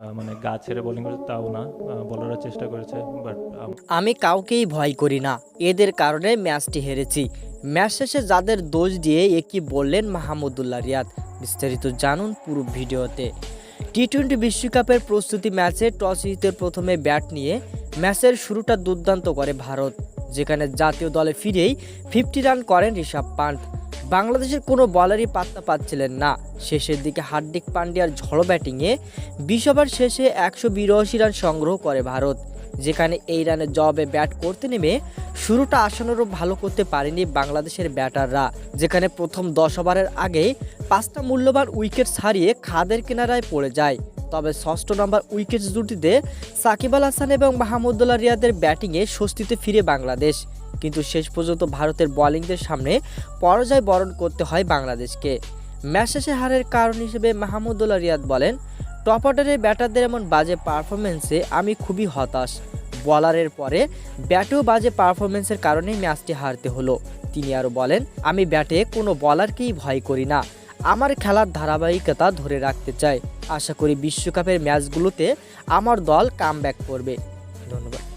মানে গা ছেড়ে বোলিং করেছে, তাও না বলাররা চেষ্টা করেছে বাট আমি কাউকেই ভয় করি না। এদের কারণে ম্যাচটি হেরেছি। ম্যাচ শেষে যাদের দোষ দিয়ে একই বললেন মাহমুদুল্লাহ রিয়াদ? বিস্তারিত জানুন পুরো ভিডিওতে। টি টোয়েন্টি বিশ্বকাপের প্রস্তুতি ম্যাচে টস জিতে প্রথমে ব্যাট নিয়ে ম্যাচের শুরুটা দুর্দান্ত করে ভারত, যেখানে জাতীয় দলে ফিরেই ফিফটি রান করেন ঋষভ পান্ট বাংলাদেশের কোনো বলারই পাত্তা পাচ্ছিলেন না। শেষের দিকে হার্দিক পান্ডিয়ার ঝড়ো ব্যাটিংয়ে বিশ ওভার শেষে একশো বিরাশি রান সংগ্রহ করে ভারত, যেখানে এই রানের জবাবে ব্যাট করতে নেমে শুরুটা আসানোরও ভালো করতে পারেনি বাংলাদেশের ব্যাটাররা, যেখানে প্রথম দশ ওভারের আগে পাঁচটা মূল্যবান উইকেট ছাড়িয়ে খাদের কিনারায় পড়ে যায়। তবে ষষ্ঠ নম্বর উইকেট জুটিতে সাকিব আল হাসান এবং মাহমুদুল্লাহ রিয়াদের ব্যাটিংয়ে স্বস্তিতে ফিরে বাংলাদেশ। কিন্তু শেষ পর্যন্ত ভারতের বোলিংদের সামনে পরাজয় বরণ করতে হয় বাংলাদেশকে। ম্যাচ শেষে হারের কারণ হিসেবে মাহমুদুল্লাহ রিয়াদ বলেন, টপ অর্ডারের ব্যাটারদের এমন বাজে পারফরমেন্সে আমি খুবই হতাশ। বলারের পরে ব্যাটেও বাজে পারফরমেন্সের কারণে ম্যাচটি হারতে হলো। তিনি আরও বলেন, আমি ব্যাটে কোনো বলারকেই ভয় করি না। আমার খেলার ধারাবাহিকতা ধরে রাখতে চাই। আশা করি বিশ্বকাপের ম্যাচগুলোতে আমার দল কাম করবে। ধন্যবাদ।